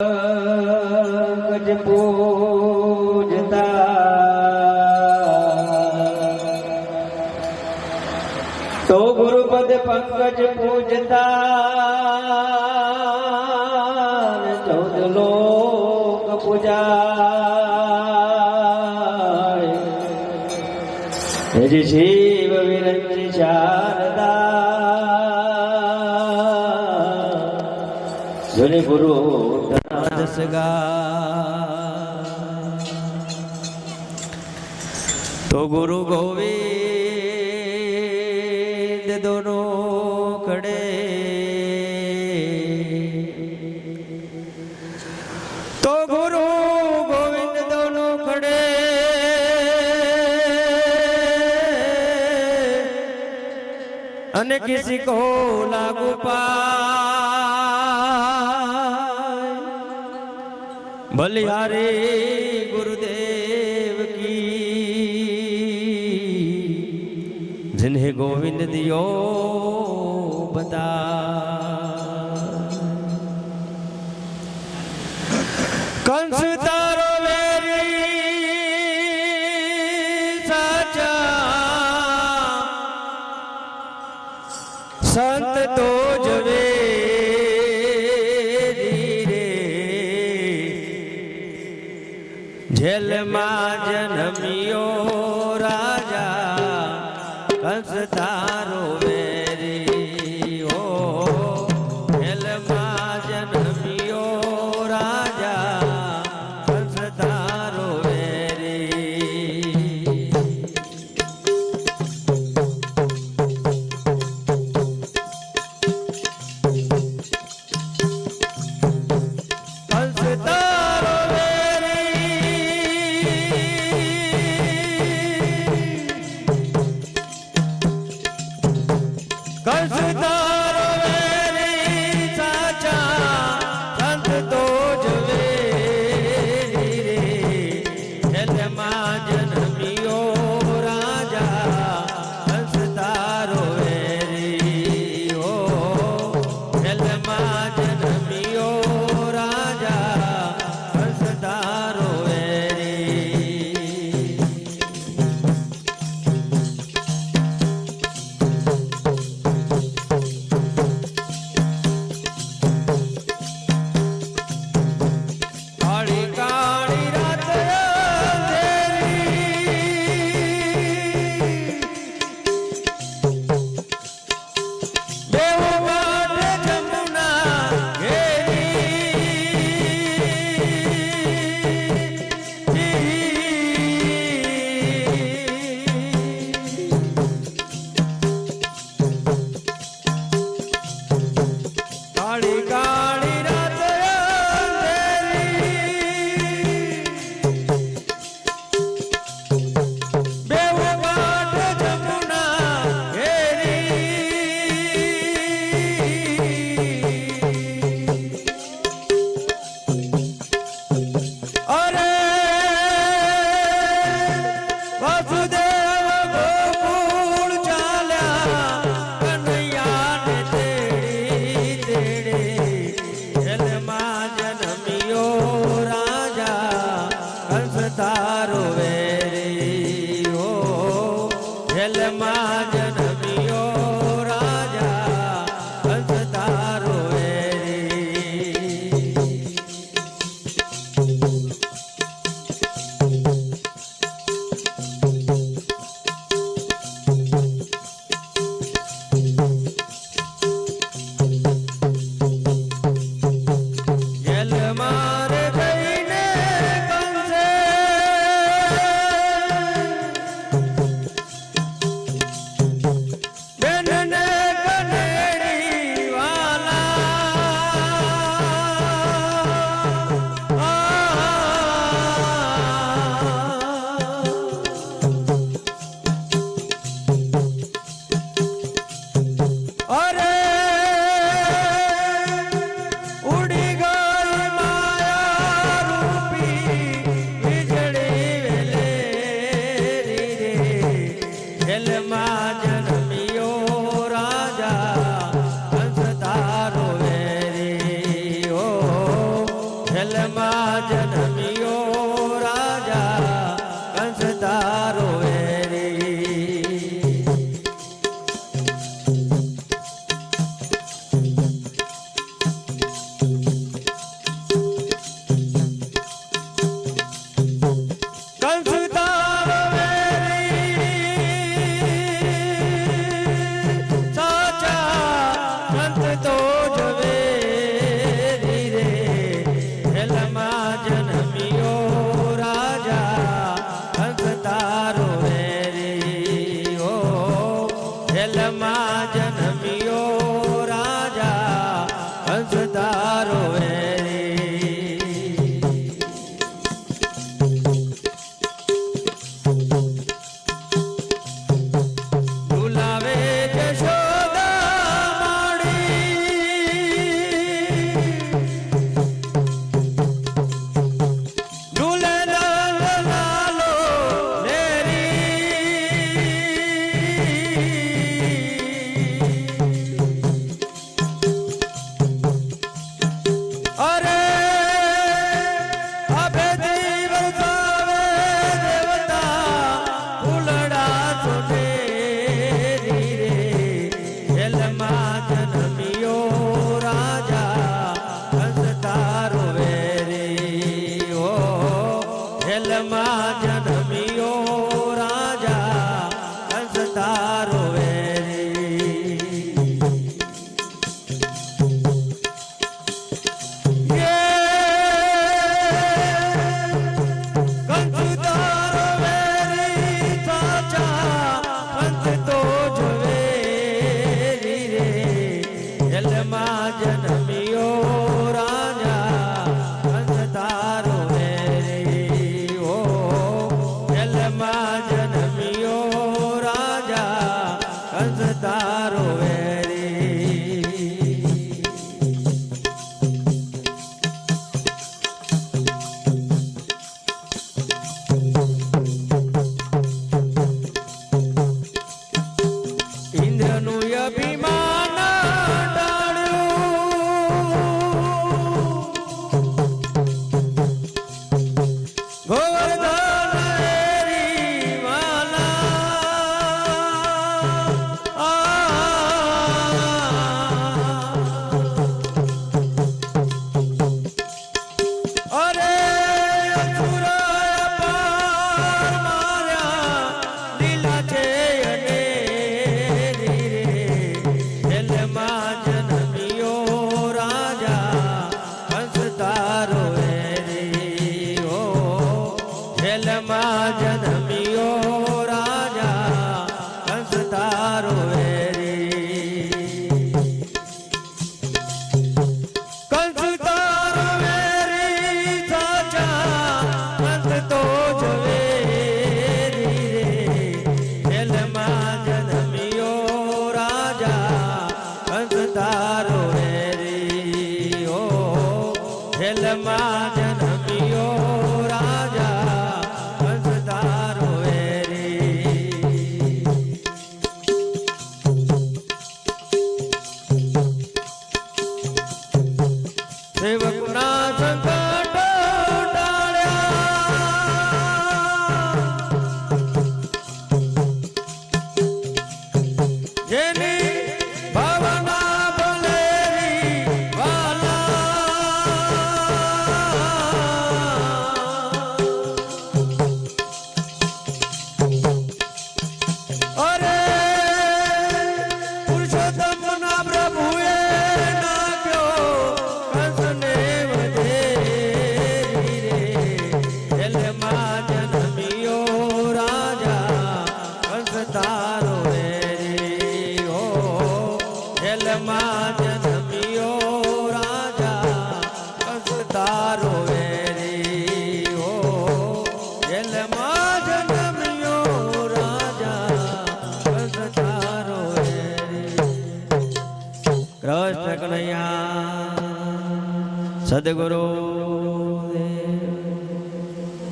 ગજ પૂજતા. તો ગુરુપદ પંકજ પૂજતા. ચૌદ લોક પૂજા શિવ વિરંચી શારદા. જુની ગુરુ તો ગુરુ ગોવિંદ દોનો કડે તો ગુરુ ગોવિંદ દોનો કડે અને કિસી કો લાગુ પાય બલિહારી ગુરુદેવ કી જિન્હે ગોવિંદ દિયો બતા જેલમાં જન્મ્યો રાજા કંસ તારો વેરી સદગુરુ